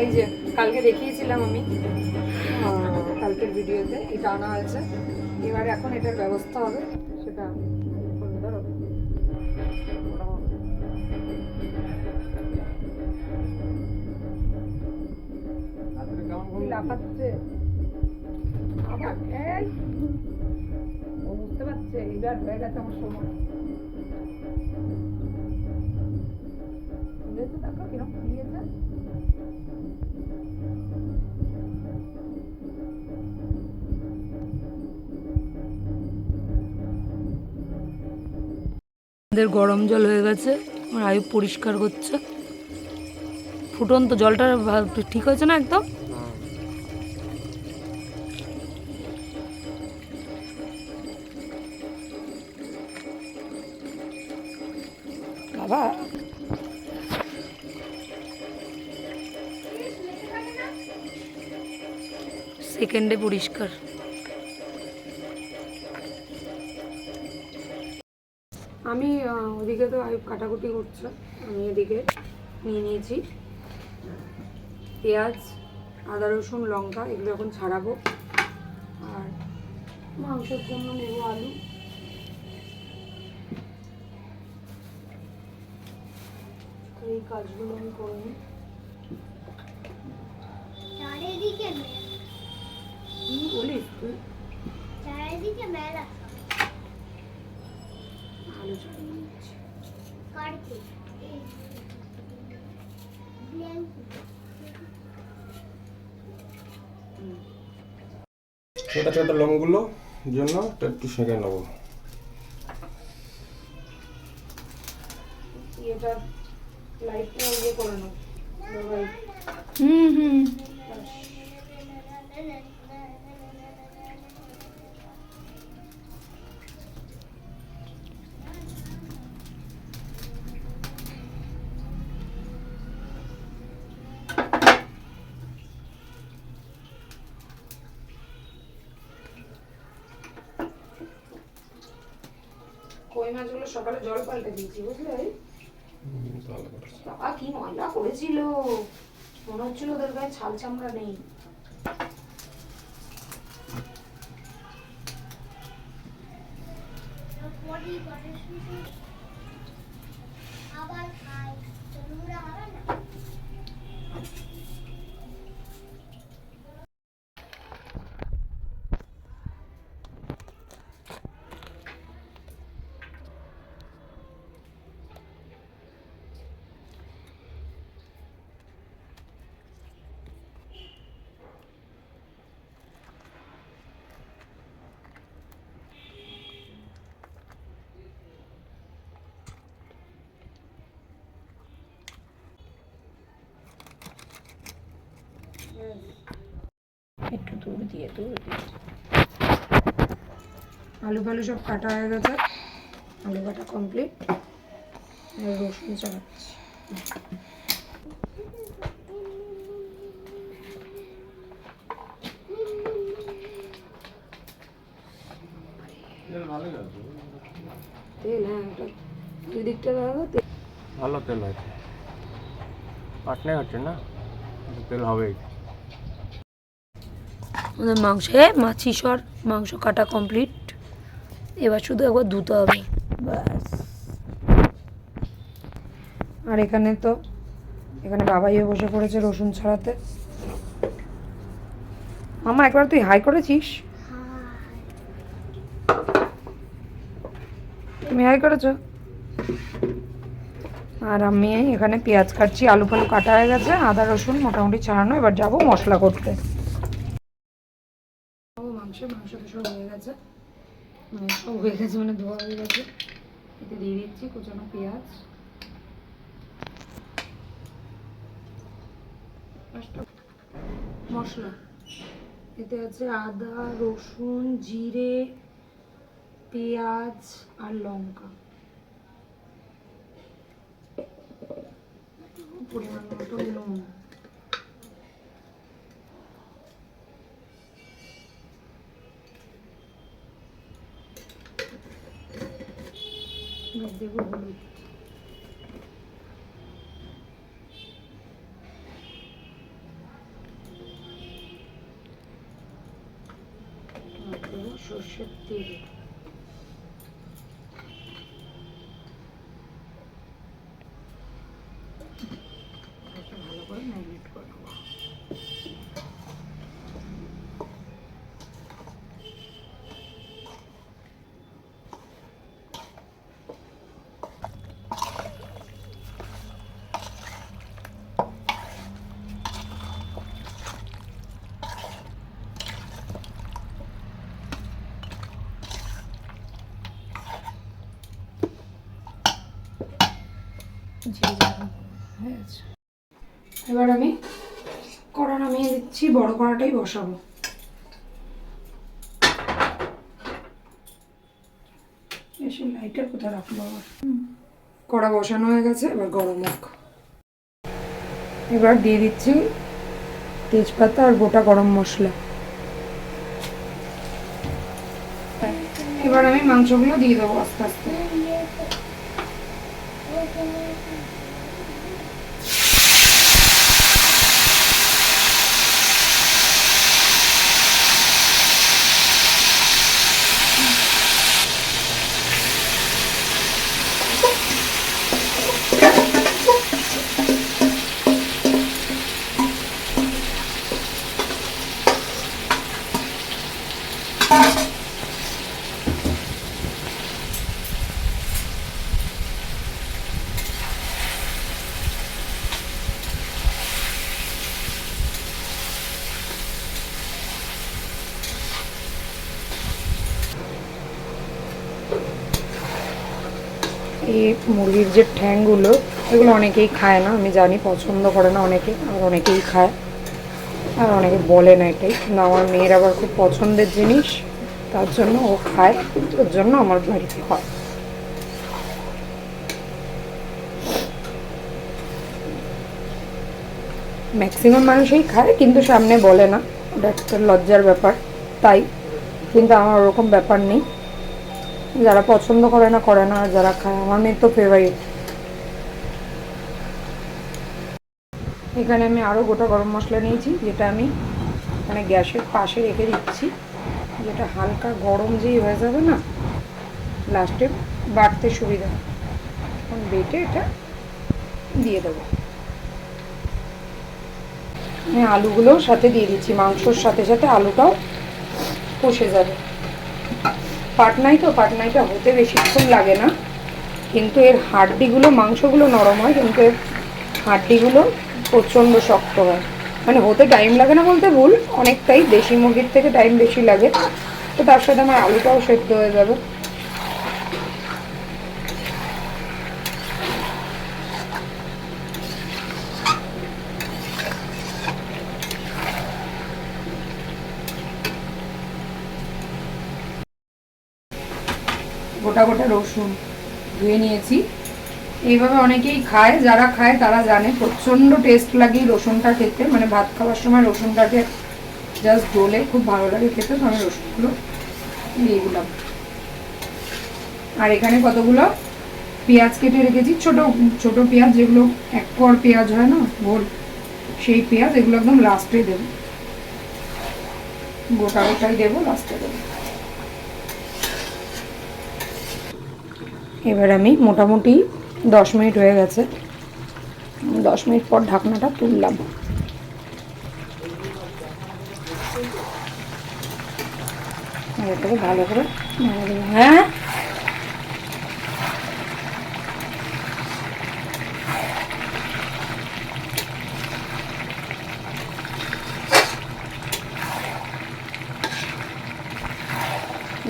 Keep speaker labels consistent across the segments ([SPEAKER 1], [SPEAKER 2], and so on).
[SPEAKER 1] এই যে, কালকে দেখিয়েছিলাম আমি। কালকের ভিডিওতে, এটা আনা হয়েছে। এবার এখন এটার ব্যবস্থা হবে, সেটা লাফাচ্ছে। আবার, এই। ও বুঝতে পারছে এবার হয়ে গেছে আমার সময়। দেখো কীরকম খুলিয়েছে আমাদের গরম জল হয়ে গেছে, আমার আয়ু পরিষ্কার করছে ফুটন্ত জলটা ঠিক হয়েছে না একদম? সেকেন্ডে পরিষ্কার। আমি ওদিকে তো আয়ুব কাটাকুটি করছে। আমি এদিকে নিয়ে নিয়েছি। পেঁয়াজ আদা রসুন লঙ্কা এগুলো এখন ছাড়াবো। আর মাংসের জন্য নেব আলু। এই কাজগুলো আমি করে নিই। কি বলিস তুই
[SPEAKER 2] চারিদিকে মেলা
[SPEAKER 1] আলু
[SPEAKER 3] ছোট ছোট লোমগুলো জন্য একটু সেঁকে নেব
[SPEAKER 1] এটা লাইটটা ইয়ে করে বাবাই হুম হুম সকালে জল পাল্টে দিয়েছি, বুঝলে? বাবা, কি ময়লা করেছিল? মনে হচ্ছিল ওদের গায়ে ছাল চামড়া নেই।
[SPEAKER 2] আবার খাই তোমরা হবে না
[SPEAKER 1] একটু দূর দিয়ে দূর দিয়ে। আলু ফালু সব কাটা হয়ে গেছে। আলু কাটা কমপ্লিট রসুন চালাচ্ছি। তেল হ্যাঁ ওটা দুই দিকটা দাও তেল।
[SPEAKER 3] ভালো তেল আছে। পাটনে হচ্ছে না? তেল হবেই।
[SPEAKER 1] আমাদের মাংসে, মাছি সর, মাংস কাটা কমপ্লিট এবার শুধু একবার ধুতে হবে। ব্যাস। আর এখানে তো, এখানে বাবাইও বসে পড়েছে রসুন ছাড়াতে। মামা, একবার তুই হাই করেছিস? তুমি হাই করেছ? আর আমি এখানে পেঁয়াজ কাটছি, আলু ফালু কাটা হয়ে গেছে, আদা রসুন, মোটামুটি ছাড়ানো, এবার যাব মশলা করতে। মাংস মাংস তো সব হয়ে গেছে। মানে সব হয়ে গেছে মানে ধোয়া হয়ে গেছে। এতে দিয়ে দিচ্ছি কুচানো পেঁয়াজ। মশলা। এতে আছে আদা, রসুন, জিরে, পেঁয়াজ আর লঙ্কা। পরিমাণ মতো নুন। এবার দেবো হলুদ। সর্ষের তেল দিচ্ছি বড় কড়াটাই বসাবো। এসে লাইটার কোথায় রাখব আবার? কড়া বসানো হয়ে গেছে, এবার গরম হোক। এবার দিয়ে দিচ্ছি তেজপাতা আর গোটা গরম মশলা। এবার আমি মাংসগুলো দিয়ে দেবো আস্তে আস্তে। এই মুরগির যে ঠ্যাংগুলো, এগুলো অনেকেই খায় না, আমি জানি, পছন্দ করে না অনেকে আর অনেকেই খায়। আর অনেকে বলে না এটাই। কিন্তু আমার মেয়ের আবার খুব পছন্দের জিনিস, তার জন্য ও খায়, ওর জন্য আমার বাড়িতে হয়। ম্যাক্সিমাম মানুষই খায়, কিন্তু সামনে বলে না, ওটা একটা লজ্জার ব্যাপার, তাই। কিন্তু আমার ওরকম ব্যাপার নেই। যারা পছন্দ করে না করে না যারা খায়, আমার মেয়ের তো ফেভারিট এখানে আমি আরও গোটা গরম মশলা নিয়েছি, যেটা আমি মানে গ্যাসের পাশে রেখে দিচ্ছি। যেটা হালকা গরম যেই হয়ে যাবে না লাস্টে বাটতে সুবিধা। এখন বেটে এটা দিয়ে দেবো। আমি আলুগুলোও সাথে দিয়ে দিচ্ছি, মাংসর সাথে সাথে আলুটাও কষে যাবে। পাটনাই তো, পাটনাইটা হতে বেশিক্ষণ লাগে না। কিন্তু এর হাড্ডিগুলো, মাংসগুলো নরম হয়, কিন্তু এর হাড্ডিগুলো প্রচণ্ড শক্ত হয়। মানে হতে টাইম লাগে না বলতে ভুল, অনেকটাই দেশি মুরগির থেকে টাইম বেশি লাগে। তো তার সাথে আমার আলুটাও সেদ্ধ হয়ে যাবে। গোটা গোটা রসুন ধুয়ে নিয়েছি। এইভাবে অনেকেই খায়, যারা খায় তারা জানে, প্রচণ্ড টেস্ট লাগে রসুনটা খেতে। মানে ভাত খাওয়ার সময় রসুনটাকে জাস্ট ডোলে খুব ভালো লাগে খেতে, তো আমি রসুনগুলো দিয়ে আর এখানে কতগুলো? পেঁয়াজ কেটে রেখেছি, ছোট ছোট পেঁয়াজ যেগুলো এক পর পেঁয়াজ হয় না, গোল, সেই পেঁয়াজ এগুলো একদম লাস্টে দেবো। গোটা গোটাই দেবো লাস্টে দেবো। এবার আমি মোটামুটি দশ মিনিট হয়ে গেছে। দশ মিনিট পর ঢাকনাটা তুললাম। ভালো করে হ্যাঁ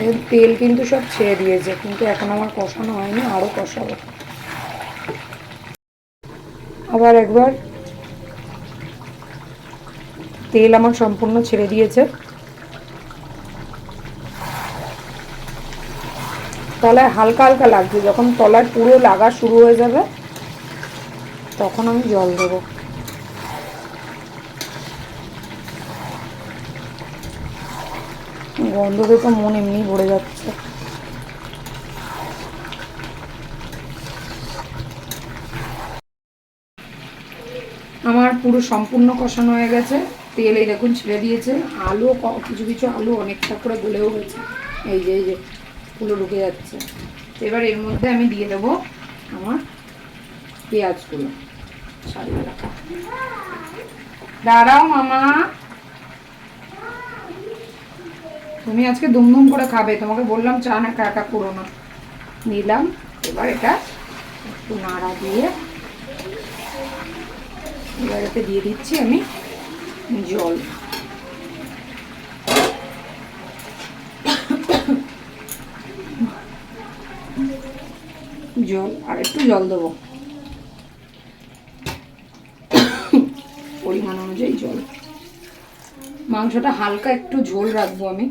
[SPEAKER 1] এর তেল কিন্তু সব ছেড়ে দিয়েছে, কিন্তু এখন আমার কষানো হয়নি আরও কষাবো। আবার একবার। তেল আমার সম্পূর্ণ ছেড়ে দিয়েছে। তলায় হালকা হালকা লাগছে, যখন তলায় পুরো লাগা শুরু হয়ে যাবে, তখন আমি জল দেবো। গন্ধতে তো মন এমনি ভরে যাচ্ছে। আমার পুরো সম্পূর্ণ কষানো হয়ে গেছে। তেল এই দেখুন ছেড়ে দিয়েছে। আলু কিছু কিছু আলু অনেকটা করে গলেও গেছে এই যে এই যে, পুরো ঢুকে যাচ্ছে। এবার এর মধ্যে আমি দিয়ে দেবো আমার পেঁয়াজগুলো। রাখা। দাঁড়াও মামা। তুমি আজকে দুমদুম করে খাবে। তোমাকে বললাম চা না একা করো না। নিলাম, এবার এটা একটু নাড়া দিয়ে এবার এতে দিয়ে দিচ্ছি আমি জল। জল, আর একটু জল দেবো। পরিমাণ অনুযায়ী জল। মাংসটা হালকা একটু ঝোল রাখব আমি।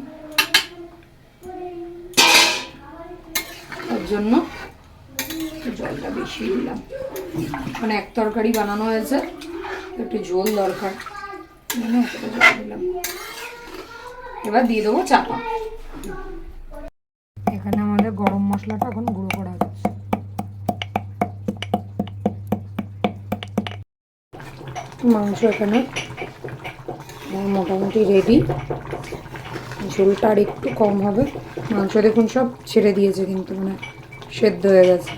[SPEAKER 1] জন্য জলটা বেশি দিলাম। মানে এক তরকারি বানানো হয়েছে, একটু দরকার। জল দিলাম। এবার দিয়ে দেবো চাপা এখানে আমাদের গরম মশলাটা এখন গুঁড়ো করা মাংস এখানে মোটামুটি রেডি ঝোলটা আর একটু কম হবে। মাংস দেখুন সব ছেড়ে দিয়েছে কিন্তু মানে সেদ্ধ হয়ে গেছে।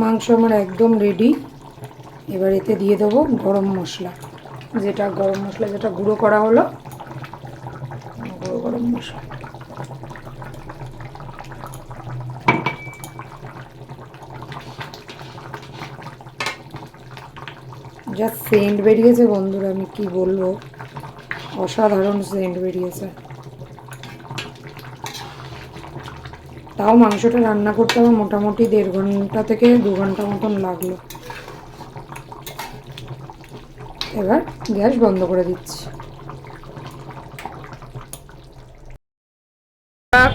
[SPEAKER 1] মাংস আমার একদম রেডি এবার এতে দিয়ে দেবো গরম মশলা। যেটা গরম মশলা, যেটা গুঁড়ো করা হলো গুঁড়ো গরম মশলা যা সেন্ট বেরিয়েছে বন্ধুরা, আমি কি বলব? অসাধারণ সেন্ট বেরিয়েছে। তাও মাংসটা রান্না করতে আমার মোটামুটি দেড় ঘণ্টা থেকে দু ঘণ্টা মতন লাগল। এবার গ্যাস বন্ধ করে দিচ্ছি।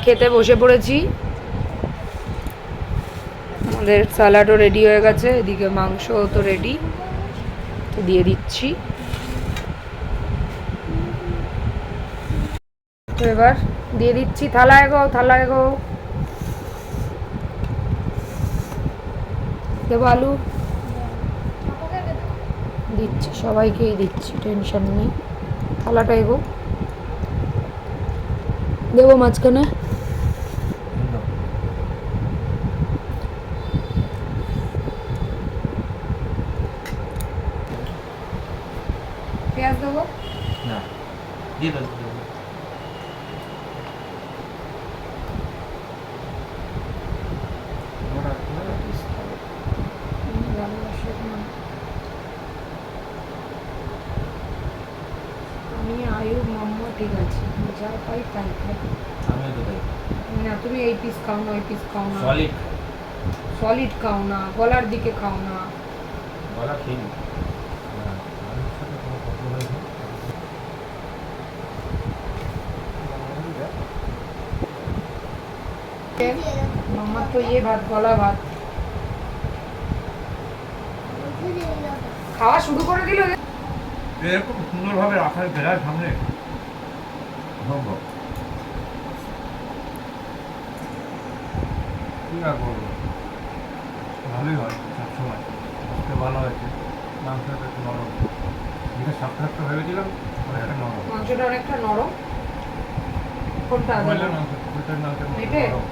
[SPEAKER 1] খেতে বসে পড়েছি। আমাদের স্যালাডও রেডি হয়ে গেছে, এদিকে মাংস তো রেডি দিয়ে দিচ্ছি। তো এবার দিয়ে দিচ্ছি থালায় গো থালায় গো। দেবো আলু? দিচ্ছি, সবাইকেই দিচ্ছি, টেনশন নেই। থালাটা এগো দেবো মাঝখানে। পেঁয়াজ দেবো?
[SPEAKER 3] না দিয়ে দাও
[SPEAKER 1] আমি আয়ু মাম্মা ঠিক আছে। যা পাই তাই খাই।
[SPEAKER 3] আমিও তো তাই
[SPEAKER 1] না তুমি এই পিস খাও না ওই পিস খাও না।
[SPEAKER 3] সলিড
[SPEAKER 1] সলিড খাও না গলার দিকে খাও না।
[SPEAKER 3] বলা খেয়ে নি
[SPEAKER 1] মাম্মার তো ইয়ে ভাত গলা ভাত। খাওয়া শুরু করে দিল
[SPEAKER 3] এরকম সুন্দরভাবে রাখার বেড়ার সামনে সম্ভব। কি আর বলব? ভালোই হয় সবসময়। আজকে ভালো হয়েছে। মাংসটা একটু নরম। যেটা শক্ত শক্ত ভেবেছিলাম অনেকটা নরম।
[SPEAKER 1] মাংসটা অনেকটা নরম। কোনটা
[SPEAKER 3] মাংস মতো
[SPEAKER 1] এটাই?
[SPEAKER 3] নরম।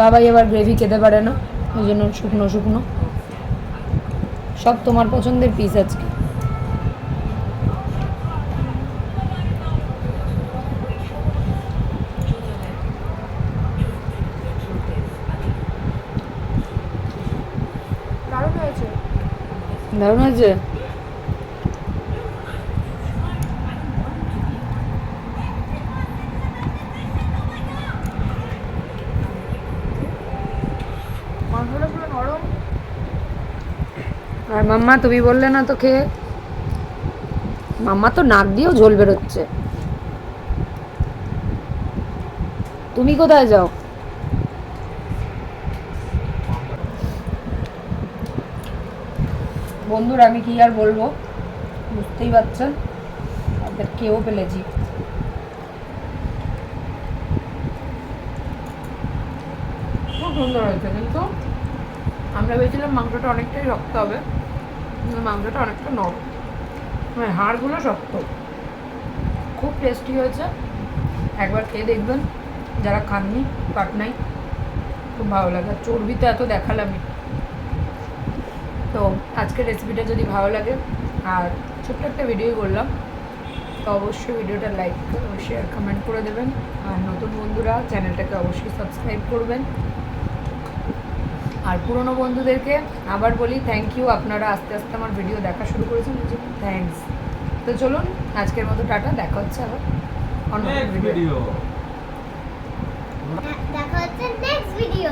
[SPEAKER 1] বাবাই এবার গ্রেভি খেতে পারে না ওই জন্য শুকনো শুকনো। সব তোমার পছন্দের পিস আজকে।
[SPEAKER 2] দারুণ হয়েছে।
[SPEAKER 1] দারুণ হয়েছে
[SPEAKER 2] মাংসটা পুরো নরম
[SPEAKER 1] আর মাম্মা, তুমি বললে না তো খেয়ে মাম্মা তো নাক দিয়েও ঝোল বেরোচ্ছে। তুমি কোথায় যাও? বন্ধুরা, আমি কি আর বলব? বুঝতেই পারছেন তাদের কেউ ফেলেছি সুন্দর হয়েছে, কিন্তু আমরা ভেবেছিলাম মাংসটা অনেকটাই রক্ত হবে। মাংসটা অনেকটা নরম। মানে হাড়গুলো শক্ত। খুব টেস্টি হয়েছে। একবার খেয়ে দেখবেন। যারা খাননি পাটনাই খুব ভালো লাগে। চর্বি তো এত দেখালামই। তো আজকের রেসিপিটা যদি ভালো লাগে, আর ছোট্ট একটা ভিডিও করলাম তো অবশ্যই ভিডিওটা লাইক শেয়ার কমেন্ট করে দেবেন। আর নতুন বন্ধুরা চ্যানেলটাকে অবশ্যই সাবস্ক্রাইব করবেন। আর পুরনো বন্ধুদেরকে আবার বলি থ্যাংক ইউ আপনারা আস্তে আস্তে আমার ভিডিও দেখা শুরু করেছেন থ্যাংকস তো চলুন আজকের মতো টাটা দেখা হচ্ছে আবার অন্য
[SPEAKER 3] ভিডিও
[SPEAKER 2] দেখা হচ্ছে নেক্সট ভিডিও